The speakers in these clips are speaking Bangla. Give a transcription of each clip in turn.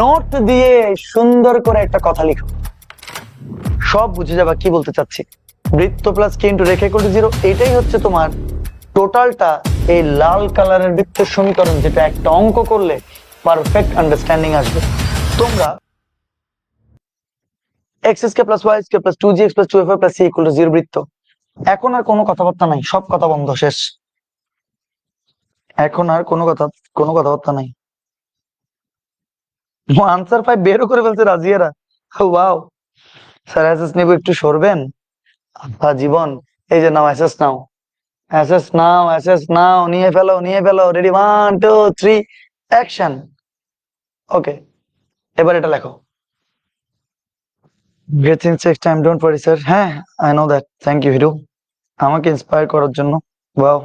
নোট দিয়ে সুন্দর করে একটা কথা লিখো। সব বুঝে যাবা কি বলতে চাচ্ছি। বৃত্ত প্লাস কে ইন্টু রেখে ইকুয়াল জিরো এটাই হচ্ছে তোমার টোটালটা এই লাল কালারের বৃত্তের সমীকরণ, যেটা একটা অঙ্ক করলে পারফেক্ট আন্ডারস্ট্যান্ডিং আসবে। তোমরা x square plus y square plus two g x plus two f plus c equal to zero বৃত্ত। এখন আর কোনো কথাবার্তা নাই, সব কথা বন্ধ, শেষ। এখন আর কোনো কথা, কোনো কথাবার্তা নাই। আনসার ফাইভ বেরও করে ফেলছে রাজিয়ারা ওয়াও স্যার অ্যাসেস নেব একটু সরবেন আব্বা জীবন এই যে নাও অ্যাসেস নাও অ্যাসেস নাও অ্যাসেস নাও নিয়ে ফেলো নিয়ে ফেলো ready one two three action okay এবার এটা লেখো great things takes time don't worry sir হ্যাঁ I know that thank you hero আমাকে ইন্সপায়ার করার জন্য ওয়াও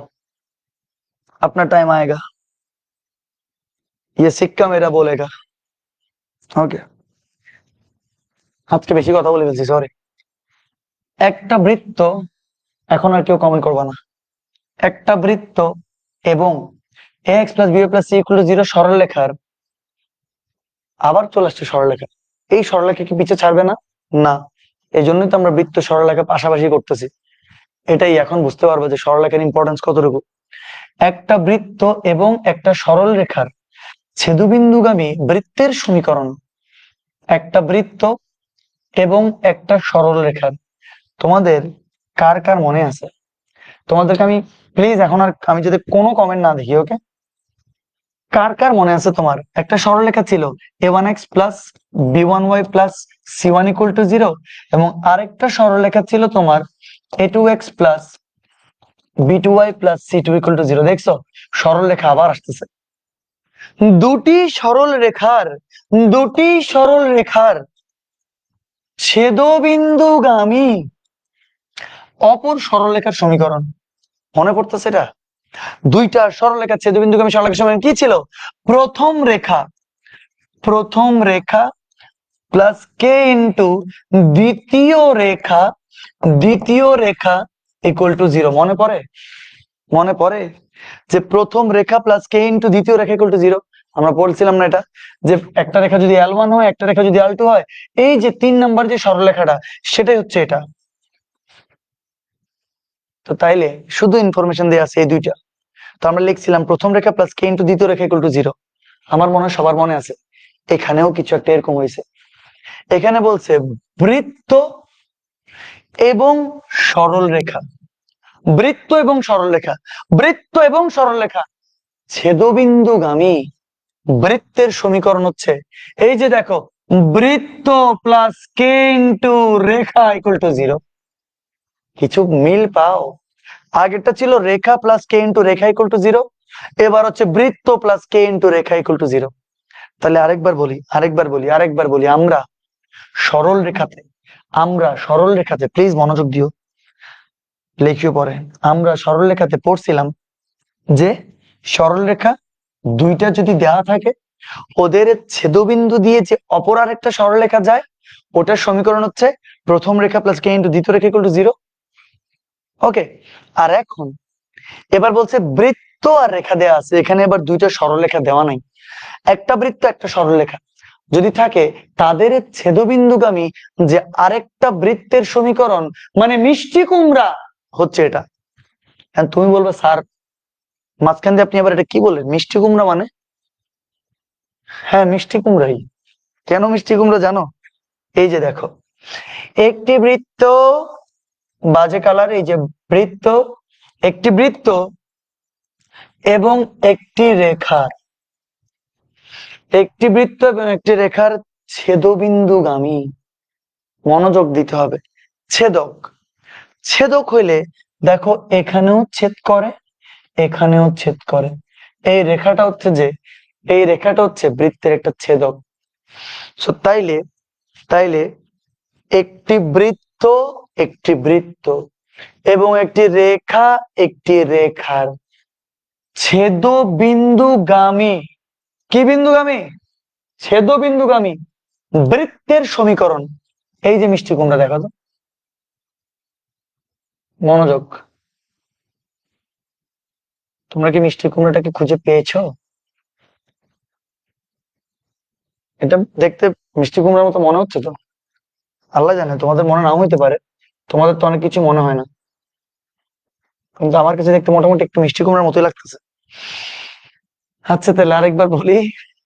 अपना टाइम आएगा ये सिक्का मेरा बोलेगा ওকে আজকে বেশি কথা বলে ফেলছি সরি একটা বৃত্ত এখন আর কেউ কমেন্ট করবা না। একটা বৃত্ত এবং x plus by plus c equal zero সরলরেখার আবার চলে আসছে সরলরেখা। এই সরলরেখা কি পিছে ছাড়বে না? না। এই জন্যই তো আমরা বৃত্ত সরলরেখা পাশাপাশি করতেছি। এটাই এখন বুঝতে পারব যে সরলরেখার ইম্পর্টেন্স কতটুকু। একটা বৃত্ত এবং একটা সরল রেখার ছেদুবিন্দুগামী বৃত্তের সমীকরণ। একটা বৃত্ত এবং একটা সরল রেখার তোমাদের কার কার মনে আছে? তোমাদেরকে আমি প্লিজ এখন আর আমি যদি কোনো কমেন্ট না দেখি ওকে কার কার মনে আছে তোমার? একটা সরলরেখা ছিল। A one x plus b one y plus c one equal to zero এবং আরেকটা সরলরেখা ছিল তোমার a two x plus b two y plus c two equal to zero দেখছ? সরল রেখা আবার আসতেছে। দুটি সরল রেখার, দুটি সরল রেখার ছেদবিন্দুগামী অপর সরলরেখার সমীকরণ। মনে পড়তেছে এটা? দুইটা সরলরেখা ছেদবিন্দুগামী সরলরেখার সমীকরণ কি ছিল? প্রথম রেখা প্রথম রেখা প্লাস কে ইন্টু দ্বিতীয় রেখা দ্বিতীয় রেখা ইকুয়াল টু জিরো মনে পড়ে? মনে পড়ে? যে প্রথম রেখা প্লাস কে ইন্টু দ্বিতীয় রেখা ইকুয়াল টু জিরো আমরা বলছিলাম না এটা, যে একটা রেখা যদি এল ওয়ান হয়, একটা রেখা যদি এল টু হয়, এই যে তিন নাম্বার যে সরলরেখাটা, সেটাই হচ্ছে এটা। তো তাইলে শুধু ইনফরমেশন দেওয়া আছে এই দুইটা। তো আমরা লিখছিলাম প্রথম রেখা প্লাস কে ইন্টু দ্বিতীয় রেখা ইকুয়াল টু জিরো আমার মনে হয় সবার মনে আছে। এখানেও কিছু একটা এরকম হয়েছে। এখানে বলছে বৃত্ত এবং সরল রেখা বৃত্ত এবং সরলরেখা, বৃত্ত এবং সরলরেখা, ছেদবিন্দুগামী বৃত্তের সমীকরণ হচ্ছে, এই যে দেখো, বৃত্ত প্লাস কে ইন্টু রেখা ইকুয়াল টু জিরো কিছু মিল পাও? আগেরটা ছিল রেখা প্লাস কে ইন্টু রেখা ইকুয়াল টু জিরো এবার হচ্ছে বৃত্ত প্লাস কে ইন্টু রেখা ইকুয়াল টু জিরো তাহলে আরেকবার বলি আরেকবার বলি আরেকবার বলি, আমরা সরল রেখাতে আমরা সরল রেখাতে প্লিজ মনোযোগ দিও। লিখিও পরে আমরা সরল রেখাতে পড়ছিলাম যে সরল রেখা দুইটা যদি দেওয়া থাকে, ওদের ছেদবিন্দু দিয়ে যে অপর আরেকটা সরলরেখা যায়, ওটার সমীকরণ হচ্ছে প্রথম রেখা প্লাস কে ইন্টু দ্বিতীয় রেখা ইকুয়াল টু জিরো ওকে আর এখন এবার বলছে বৃত্ত আর রেখা দেওয়া আছে, এখানে এবার দুইটা সরলরেখা দেওয়া নাই। একটা বৃত্ত, একটা সরলরেখা। যদি থাকে, তাদের ছেদবিন্দুগামী যে আরেকটা বৃত্তের সমীকরণ মানে মিষ্টি কুমড়া হচ্ছে এটা। And তুমি বলবে, স্যার, মাঝখান দিয়ে আপনি আবার এটা কি বললেন? মিষ্টি কুমড়া মানে? হ্যাঁ মিষ্টি কুমড়াই। কেন মিষ্টি কুমড়া জানো? এই যে দেখো, একটি বৃত্ত বাজে কালার এই যে বৃত্ত, একটি বৃত্ত এবং একটি রেখার। একটি বৃত্ত এবং একটি রেখার ছেদবিন্দুগামী। মনোযোগ দিতে হবে। ছেদক। ছেদক হইলে দেখো এখানেও ছেদ করে, এখানেও ছেদ করে। এই রেখাটা হচ্ছে যে, এই রেখাটা হচ্ছে বৃত্তের একটা ছেদক। সো তাইলে তাইলে একটি বৃত্ত একটি বৃত্ত এবং একটি রেখা একটি রেখার ছেদ বিন্দুগামী কি বিন্দুগামী? ছেদ বিন্দুগামী বৃত্তের সমীকরণ। এই যে মিষ্টি কুমড়া, দেখা তো মনোযোগ। তোমরা কি মিষ্টি কুমড়াটাকে খুঁজে পেয়েছ? এটা দেখতে মিষ্টি কুমড়ার মতো মনে হচ্ছে তো? আল্লাহ জানে, তোমাদের মনে নাও হইতে পারে। তোমাদের তো অনেক কিছু মনে হয় না। কিন্তু আমার কাছে দেখতে মোটামুটি একটু মিষ্টি কুমড়ার মতোই লাগতেছে। আচ্ছা তাহলে আরেকবার বলি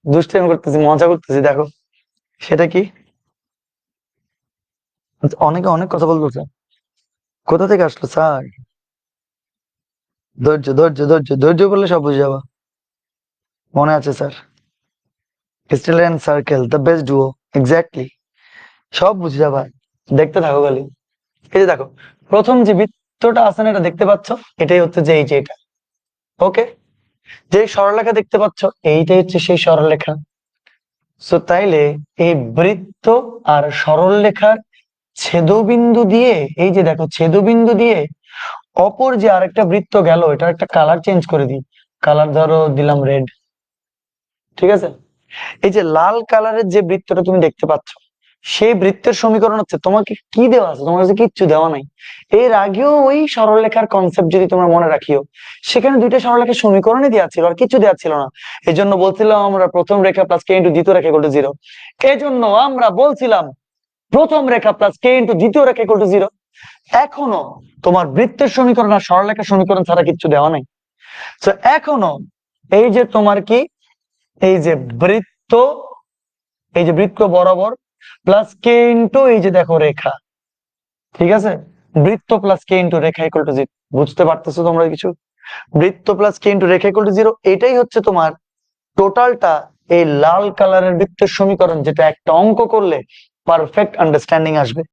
দুষ্টাইম করতেছি, মজা করতেছি, দেখো। সেটা কি? অনেকে অনেক কথা বলতেছে। কোথা থেকে আসলো, স্যার? ধৈর্য ধৈর্য ধৈর্য ধৈর্য বললে সব বুঝে যাবা। মনে আছে, sir. And circle the best duo exactly সব বুঝে যাবা। দেখতে থাকো খালি। এই যে দেখো, প্রথম যে বৃত্তটা আছে না, এটা দেখতে পাচ্ছ? এটাই হচ্ছে যে এই যে এটা। ওকে যে সরলরেখা দেখতে পাচ্ছ, এইটাই হচ্ছে সেই সরলরেখা। সো তাইলে এই বৃত্ত আর সরলরেখার ছেদবিন্দু দিয়ে, এই যে দেখো, ছেদবিন্দু দিয়ে অপর যে আরেকটা বৃত্ত গেল, এটার একটা কালার চেঞ্জ করে দিই। কালার ধরো, দিলাম রেড ঠিক আছে? এই যে লাল কালারের যে বৃত্তটা তুমি দেখতে পাচ্ছ, সেই বৃত্তের সমীকরণ হচ্ছে, তোমাকে কি দেওয়া আছে? তোমার কাছে কিচ্ছু দেওয়া নাই। এর আগেও ওই সরলরেখার কনসেপ্ট যদি তোমরা মনে রাখিও, সেখানে দুইটা সরলরেখার সমীকরণই দেওয়া ছিল, আর কিছু দেওয়া ছিল না। এই জন্য বলছিলাম আমরা প্রথম রেখা প্লাস কে ইন্টু দ্বিতীয় রেখা ইকুয়াল জিরো এই জন্য আমরা বলছিলাম প্রথম রেখা প্লাস কে ইন্টু দ্বিতীয় রেখা ইকুয়াল টু জিরো এখনও তোমার বৃত্তের সমীকরণ আর সরলরেখার সমীকরণ ছাড়া কিচ্ছু দেওয়া নাই। তো এখনও এই যে তোমার কি? এই যে বৃত্ত, এই যে বৃত্ত বরাবর প্লাস কে ইন্টু এই যে দেখো রেখা। ঠিক আছে? বৃত্ত প্লাস কে ইন্টু রেখা ইকুয়াল টু জিরো বুঝতে পারতেছো তোমরা কিছু? বৃত্ত প্লাস কে ইন্টু রেখা ইকুয়াল টু জিরো এটাই হচ্ছে তোমার টোটালটা এই লাল কালারের বৃত্তের সমীকরণ, যেটা একটা অঙ্ক করলে পারফেক্ট আন্ডারস্ট্যান্ডিং আসবে